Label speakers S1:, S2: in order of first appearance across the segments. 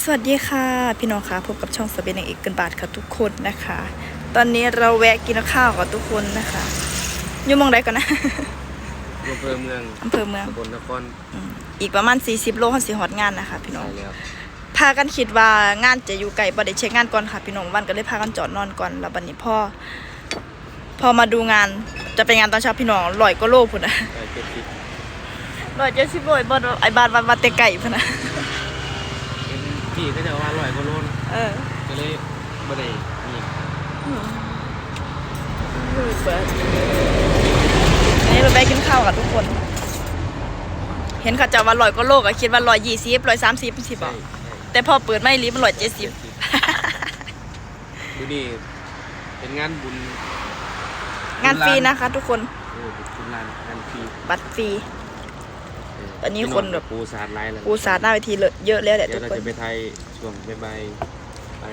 S1: สวัสดีค่ะ พี่น้องค่ะพบกับช่องสเปนเอกกันบาทค่ะทุกคนนะคะ ตอนนี้เราแวะกินข้าวกับทุกคนนะคะอยู่หมองใดก่อนนะ
S2: อำเภอเมือง
S1: อำเภอเมือง
S2: ตำบลนคร
S1: อืมอีกประมาณ 40 โลเขาสิฮอดงานนะคะ พี่น้อง
S2: ใช่แล้ว
S1: พากันคิดว่างานจะอยู่ไกลบ่ได้เช็คงานก่อนค่ะพี่น้องวันก็เลยพากันจอดนอนก่อนแล้วบัดนี้พ่อพอมาดูงานจะเป็นงานตอนเช้าพี่น้องลอยก็โลพุ่นนะ
S2: ไปเจ็ดสิบ
S1: ลอยเจ็ดสิบโลยบ่ไอ้บ้านวันวัดแต่ไก่พุ่นนะ
S2: เป็น พี่ก็จะว่าร้อยกว่าโลนะ
S1: เออ
S2: ก็เลยบ่ได้มี
S1: อันนี้เราไปกินข้าวกับทุกคน เห็นเขาจะว่าลอยก็โลกอะคิดว่าลอยยี่สิบลอยสามสิบสิบ
S2: ใช่
S1: อะ
S2: ใช่
S1: แต่พอเปิดไม่รีบมันลอยเจ็ดสิบ
S2: ดูนี่เป็นงานบุญ
S1: งานฟรีนะคะทุกคน
S2: โอ้บุญลานงานฟรี
S1: บัตรฟรี
S2: เต
S1: อนนี้คนแบบ
S2: ปูสาดไล่แล้ว
S1: กูสาดหน้าเวทีเลอะเยอะแล้วแหละ
S2: เดี๋
S1: ทุ
S2: ยว
S1: ก
S2: เรา
S1: คน
S2: จะไปไทยช่วงบ่ายๆไป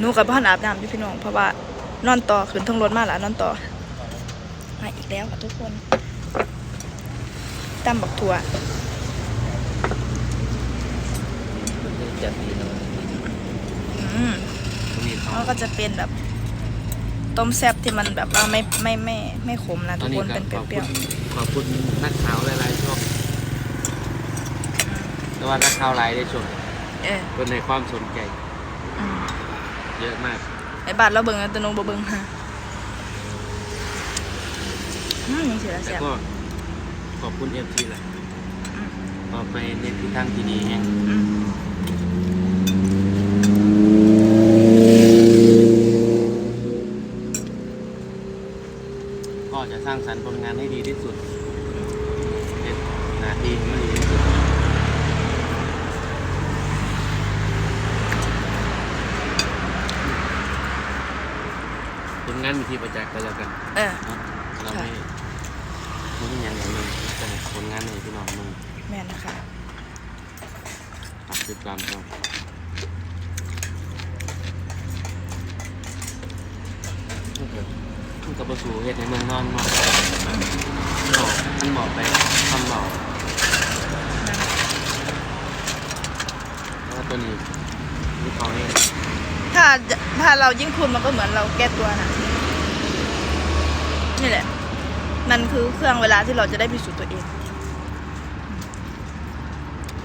S1: หนูกับพ่ออาบน้ำที่พี่น้องเพราะว่านอนต่อขึ้นทั้งรถมาแล้วนอนต่อมาอีกแล้วค่ะทุกคนตำบักถั่ว
S2: จัดดีนะ
S1: อืม
S2: ตรงนี้เขา
S1: แล้วก็จะเป็นแบบ ต้มแซ่บที่มันแบบว่าไม่ไม่ไม่ไม่ขมนะ
S2: ต
S1: ทุ
S2: อน
S1: ก
S2: นี้
S1: คน
S2: ก็
S1: เป็นเป
S2: ขอบ
S1: รี้
S2: คุ
S1: ยว
S2: ณขอบคุณนักข่าวหลายๆช่อง แต่ว่านักข่าวหลายได้ช่วง
S1: ๆเออ
S2: คนในความสนใจ
S1: อืม
S2: เยอะมาก
S1: ไอ้บาทเราเบิ่งแต่หนูบ่เบิ่งฮะอืมยังเสีย
S2: แต่
S1: เสีย
S2: ก็ขอบคุณเอฟซีแหละ
S1: อืม
S2: ต่อไปในทิศทางที่ดีแห่ง
S1: อืม
S2: ก็จะสร้างสรรค์ผลงานให้ดีที่สุดเป็นหน้าที่ให้มันดีที่สุด ผลงานมีที่ประจักษ์กันแล้วกัน
S1: เออ
S2: เนาะเราไม่ไม่ได้ยังอย่างหนึงแต่ผลงานในพี่น้องมึง
S1: แม่นนะคะ
S2: ฝากติดตามครับมันกับประสูเหตุในเมืองนอนมาบอกมันบอกไปคำบอกแล้วก็ตัวนี้นี่เขาเนี่ย
S1: ถ้าถ้าเรายิ่งพูดมันก็เหมือนเราแก้ตัวนะ นี่แหละ มันคือเครื่องเวลาที่เราจะได้พิสูจน์ตัวเอง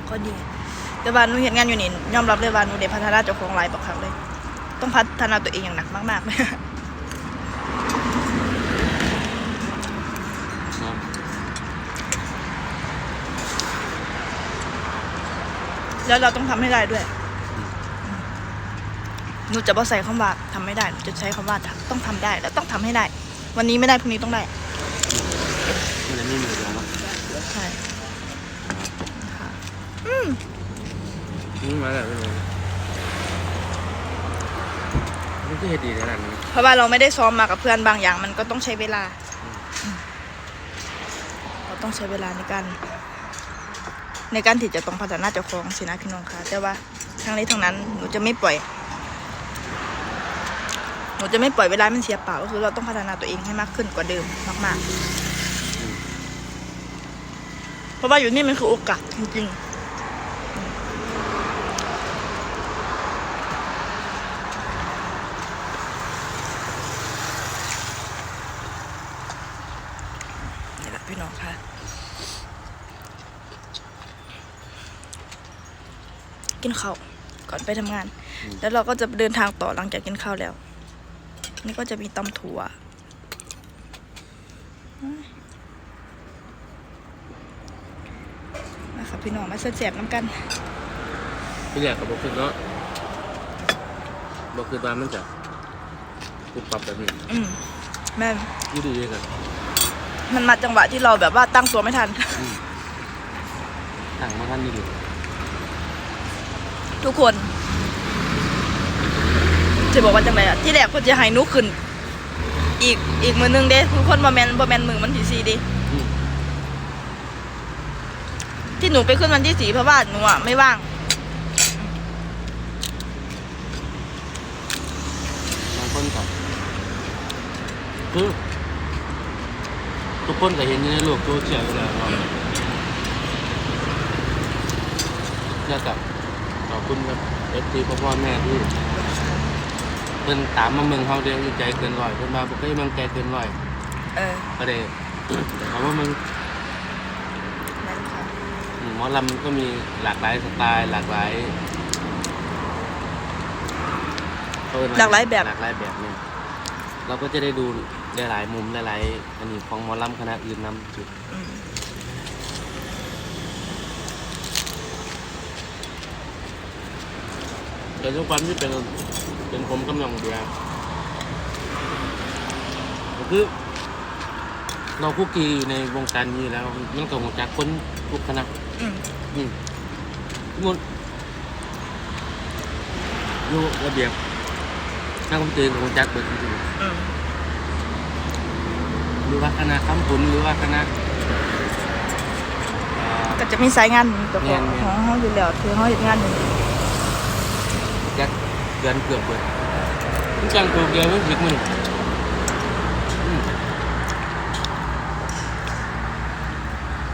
S1: ก็ดี แต่ว่าหนูเห็นงานอยู่นี่ยอมรับเลยว่าหนูได้พัฒนาเจ้าของหลายบักครั้งเลย ต้องพัฒนาตัวเองอย่างหนักมากๆเลยแล้วเราต้องทำให้ได้ด้วย หนูจะบอกใส่คำว่าทำไม่ได้ หนูจะใช้คำว่าต้องทำได้ แล้วต้องทำให้ได้ วันนี้ไม่ได้พรุ่งนี้ต้องได้
S2: มันจะไม่มีแล้วเนาะ
S1: ใช่ค่ะ
S2: นี่มาแล้วพี่น้องมันก็เหตุดีขนาดนั้น
S1: เพราะว่าเราไม่ได้ซ้อมมากับเพื่อนบางอย่าง มันก็ต้องใช้เวลา เราต้องใช้เวลาในการ ในการที่จะต้องพัฒนาเจ้าของสินะพี่น้องค่ะแต่ว่าทั้งนี้ทั้งนั้นหนูจะไม่ปล่อย หนูจะไม่ปล่อยเวลามันเสียเปล่าก็คือเราต้องพัฒนาตัวเองให้มากขึ้นกว่าเดิมมากๆ เพราะว่าอยู่นี่มันคือโอกาสจริงๆนี่แหละพี่น้องค่ะ กินข้าวก่อนไปทำงาน แล้วเราก็จะเดินทางต่อหลังจากกินข้าวแล้ว นี่ก็จะมีตำถั่ว นะคะพี่น้องมาเสียบๆน้ำกัน
S2: พี่แหลกกับบอกคือเนาะบอกคือว่ามันจะปุบปรับแบบนี้
S1: อืมแม่น
S2: อยืดดีๆกัน
S1: มันมาจังหวะที่เราแบบว่าตั้งตัวไม่ทัน
S2: ห่างมาท่านนี่ดิ
S1: ทุกคน จะบอกว่าจังไรอะที่แรกเพิ่นจะให้หนุขึ้น อีกอีกมือหนึงเด้ทุกคนบ่แมนบ่แมนมือมันที่สี่ดิ
S2: อืม
S1: ที่หนูไปขึ้นวันที่สี่เพราะว่าหนูอะไม่ว่าง
S2: บางคนก็คือทุกคนก็เห็นอยู่ในโลกโซเชียลอยู่แล้วว่าแล้วกับต่อไปคุณกับเอฟซีพ่อพ่อแม่ที่ พิ่นตามมาเมืองเฮาเดียวอยู่ใจเกินร้อยเพิ่นมาบ่เคยเมืองใจเกินร้อย
S1: เออ
S2: ก็ได้ถามว่ามัน
S1: นั่นค่ะ
S2: อืมหมอลำก็มีหลากหลายสไตล์หลากหลายเขเรีกว่
S1: หลากหลายแบบ
S2: หลากหลายแบบเนี่ยเราก็จะได้ดูหลายๆมุมหลายๆอันนี้ของหมอลำคณะอื่นนำจุด
S1: อืม
S2: แต่ทุกวันที่เป็น เป็นผมกำลังเดียวก็คือ เราคุกคีอยู่ในวงการนี้แล้ว มันก็หัวจากคนทุกคณะ
S1: อืม
S2: อืมทุกคนอยู่ระเบียบนักดนตรีของจักรเบิดจริง
S1: อืม
S2: ๆหรือว่าคณะคำขุนหรือว่าคณะอ่า
S1: ก็จะมีสายงานกับของ
S2: แม่นๆ
S1: ของเขาอยู่แล้วคือเขาเฮ็ดงานอยู่
S2: จักร เดือนเกือบเบิดมันจังตัวเดียวมันผิดมันอืม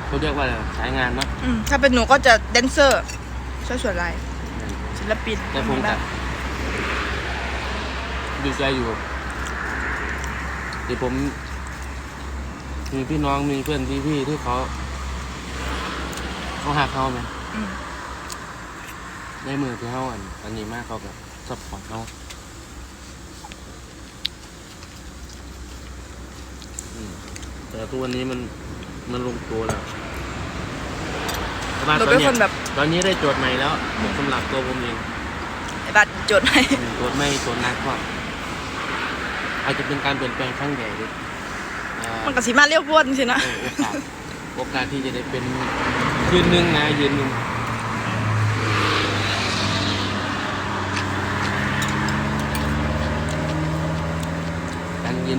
S2: เขาเรียกว่าอะไรสายงานเนาะ
S1: อืมถ้าเป็นหนูก็จะแดนเซอร์ช่วยส่วนลายศิลปิน
S2: แต่ผมกับดีใจอยู่ที่ผม มีพี่น้องมีเพื่อนพี่พี่ๆที่เขาเขาหักเขาไหม
S1: อืม
S2: ในมือที่เขาอันอันนี้มากเขาแบบ ซัพพอร์ตเขาอืมแต่ทุกวันนี้มันมันลงตัวแล้วแต่ว่า
S1: หนู
S2: ตอ
S1: เป็น
S2: เนี้
S1: ค
S2: ย
S1: นแบบ
S2: ตอนนี้ได้โจทย์ใหม่แล้วสำหรับตัวผมเอง
S1: ไอ้บัตรจดให้
S2: อืมโจทย์ไม่โจทย์หนักก็อาจจะเป็นการเปลี่ยนแปลงครั้งใหญ่เลยอ่า
S1: มันก็สิมาเรียวพวดจริงๆนะ
S2: เออโอกาสโอกาสที่จะได้เป็นยืนหนึ่งนะยืนหนึ่ง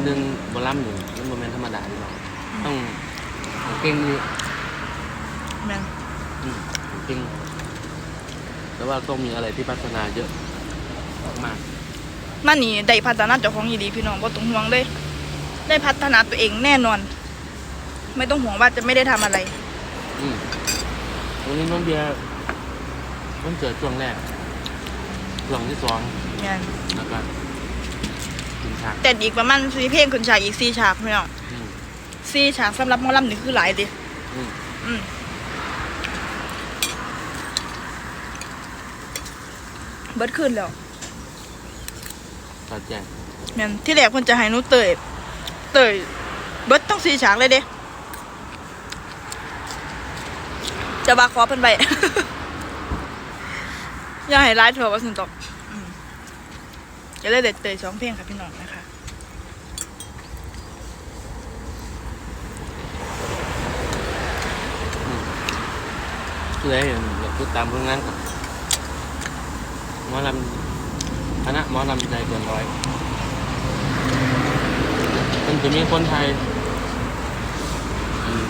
S2: การยืนหนึ่งบอลลัมหนึ่งมันโมเมนธรรมดาดีหรอกต้องเก่งอยู่
S1: แม่น
S2: อืมเก่งแต่ว่าต้องมีอะไรที่พัฒนาเยอะมาก
S1: มันนี่ได้พัฒนาเจ้าของอีดีพี่น้องบ่ต้องห่วงเลย ได้พัฒนาตัวเองแน่นอน ไม่ต้องห่วงว่าจะไม่ได้ทำอะไร
S2: ๆอืมวันนี้น้องเบียร์มันเกิดช่วงแรกช่วงที่สอง
S1: แม่น
S2: แล้วก็ ถึงฉาก
S1: แต่อีกประมาณสี่เพลงขึ้นฉากอีกสี่ฉากพี่น้อง
S2: อืม
S1: สี่ฉากสำหรับหมอลำนี่คือหลายดิ
S2: อืม
S1: อืมเบิดขึ้นแล้ว
S2: ตัดแจ้ง
S1: แม่นที่แรกเพิ่นจะให้หนูเตยเตยเบิดต้องสี่ฉากเลยเด้จะบาขอเพิ่นไป อย่าให้ร้ายเถอะว่าสินตอกอืม จะได้เด็ดเตยสองเพลงค่ะพี่น้องนะคะ
S2: คือได้เห็นอยากติดตามผลงานกับหมอลำคณะหมอลำใจเกินร้อยมันจะมีคนไทยอืม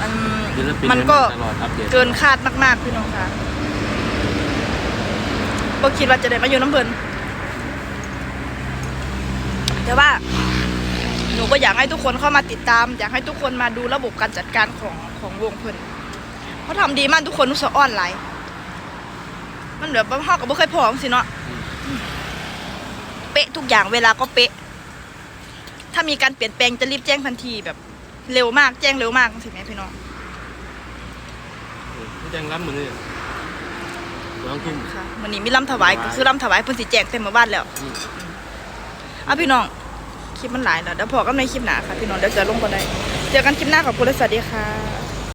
S1: อัน
S2: ศิลปิน
S1: มันก็
S2: ตลอดอัปเดต
S1: เกินคาดมาก ๆ พี่น้องค่ะบ่คิดว่าจะได้มาอยู่น้ำเพิ่น แต่ว่าหนูก็อยากให้ทุกคนเข้ามาติดตาม อยากให้ทุกคนมาดูระบบการจัดการของของวงเพิ่นเขาทำดีมากทุกคนรู้สึกอ่อนไหลายมันแบบว่าเฮาก็บ่เคยพอจังซี่เนาะเป๊ะทุกอย่างเวลาก็เป๊ะ ถ้ามีการเปลี่ยนแปลงจะรีบแจ้งทันทีแบบ เร็วมากแจ้งเร็วมากสิแม่พี่น้อง
S2: ที่แจ้งรับมือนี่ร้องทุ่ม
S1: ค่ะวันนี้มีลำถวายก็คือลำถวายเพิ่นสิแจกเต็มหมู่บ้านแล้ว
S2: อืม
S1: เอาพี่น้องคลิปมันหลายแล้วเดี๋ยวพอกันในคลิปหน้าค่ะพี่น้องเดี๋ยวจะลงก็ได้เจอกันคลิปหน้าขอบคุณและสวัสดีค่ะ